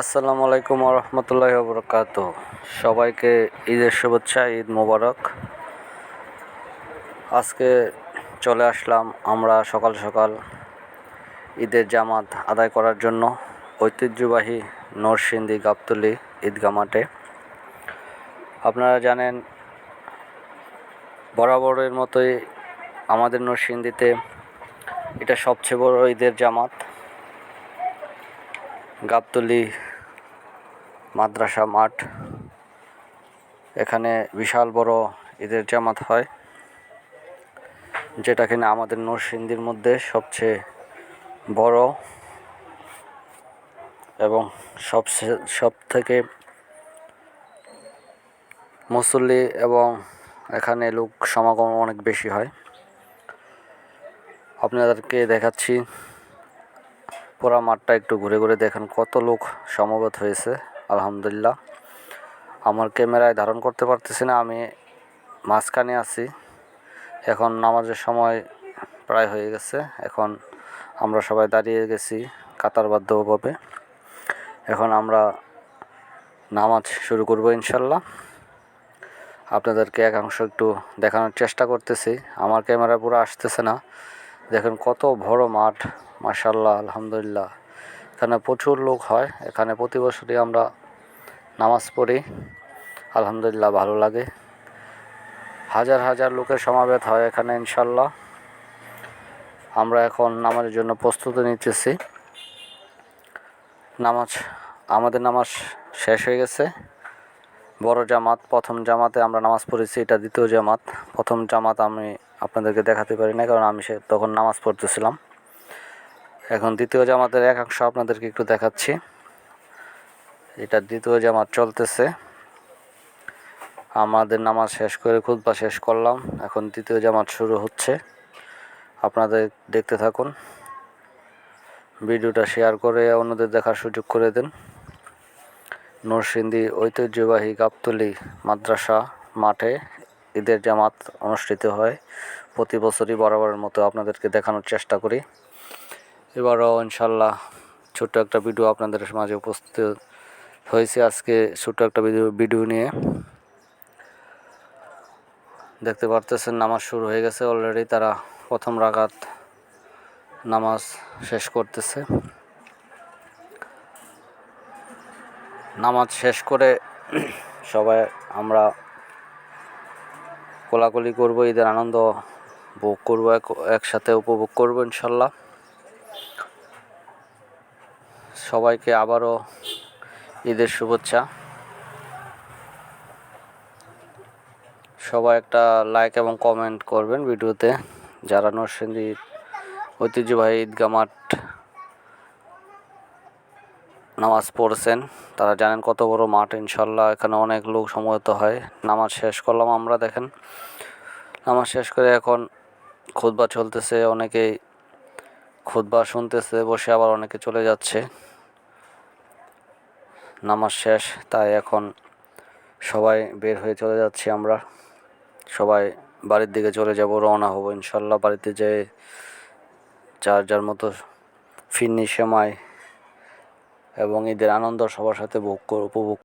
আসসালামু আলাইকুম রহমতুল্লাহ বরকাত। সবাইকে ঈদের শুভেচ্ছা, ঈদ মোবারক। আজকে চলে আসলাম আমরা সকাল সকাল ঈদের জামাত আদায় করার জন্য ঐতিহ্যবাহী নরসিংদী গাবতলি ঈদগা মাঠে। আপনারা জানেন, বরাবরের মতোই আমাদের নরসিংদীতে এটা সবচেয়ে বড় ঈদের জামাত। গাবতলি মাদ্রাসা মাঠ। এখানে বিশাল বড় ঈদের জামাত হয়, যেটা কিনা আমাদের নরসিংদীর মধ্যে সবচেয়ে বড় এবং সবচেয়ে সব থেকে মুসল্লি এবং এখানে লোক সমাগম অনেক বেশি হয়। আপনাদেরকে দেখাচ্ছি পুরা মাঠটা একটু ঘুরে ঘুরে দেখেন কত লোক সমবেত হয়েছে, আলহামদুলিল্লাহ। আমার ক্যামেরায় ধারণ করতে পারতেছি না, আমি মাঝখানে আছি। এখন নামাজের সময় প্রায় হয়ে গেছে, এখন আমরা সবাই দাঁড়িয়ে গেছি কাতারবাদ্ধভাবে এখন আমরা নামাজ শুরু করব ইনশাল্লাহ। আপনাদেরকে একাংশ একটু দেখানোর চেষ্টা করতেছি, আমার ক্যামেরা পুরো আসতেছে না। দেখেন, কত বড় মাঠ মার্শাল্লাহ আলহামদুলিল্লাহ। এখানে প্রচুর লোক হয়, এখানে প্রতি বছরই আমরা নামাজ পড়ি। আলহামদুলিল্লাহ, ভালো লাগে। হাজার হাজার লোকের সমাবেত হয় এখানে ইনশাল্লাহ আমরা এখন নামাজের জন্য প্রস্তুতি নিতেছি। নামাজ, আমাদের নামাজ শেষ হয়ে গেছে। বড় জামাত, প্রথম জামাতে আমরা নামাজ পড়েছি, এটা দ্বিতীয় জামাত। প্রথম জামাত আমি আপনাদেরকে দেখাতে পারি না, কারণ আমি সে তখন নামাজ পড়তেছিলাম। এখন দ্বিতীয় জামাতের একাংশ আপনাদেরকে একটু দেখাচ্ছি। এটা দ্বিতীয় জামাত চলতেছে। আমাদের নামাজ শেষ করে খুদবা শেষ করলাম। এখন দ্বিতীয় জামাত শুরু হচ্ছে। আপনাদের দেখতে থাকুন। ভিডিওটা শেয়ার করে অন্যদের দেখার সুযোগ করে দেন। নরসিংদী ঐতিহ্যবাহী গাবতলি মাদ্রাসা মাঠে ঈদের জামাত অনুষ্ঠিত হয়। প্রতি বছরই বরাবরের মতো আপনাদেরকে দেখানোর চেষ্টা করি। এবারও ইনশাল্লাহ ছোট্ট একটা ভিডিও আপনাদের মাঝে উপস্থিত হয়েছে আজকে ছোট্ট একটা ভিডিও ভিডিও নিয়ে। দেখতে পারতেছেন, নামাজ শুরু হয়ে গেছে অলরেডি, তারা প্রথম রাগাত নামাজ শেষ করতেছে। নামাজ শেষ করে সবাই আমরা কোলাকুলি করব, ঈদের আনন্দ ভোগ করব একসাথে উপভোগ করব ইনশাল্লাহ। সবাইকে আবারও ঈদের শুভেচ্ছা। সবাই একটা লাইক এবং কমেন্ট করবেন ভিডিওতে। যারা নরসিংদীর ঐতিহ্যবাহী ঈদগা মাঠ নামাজ পড়ছেন। তারা জানেন কত বড় মাঠ, ইনশাল্লাহ। এখানে অনেক লোক সমবেত হয়। নামাজ শেষ করলাম আমরা, দেখেন। নামাজ শেষ করে এখন খুদবা চলতেছে। অনেকেই খুদবা শুনতেছে, বসে আবার অনেকে চলে যাচ্ছে। নামাজ শেষ, তাই এখন সবাই বের হয়ে চলে যাচ্ছি আমরা। সবাই বাড়ির দিকে চলে যাব, রওনা হব, ইনশাল্লাহ। বাড়িতে যেয়ে যার যার মতো ফিরনি সেমাই এবং এদের আনন্দ সবার সাথে ভোগ উপভোগ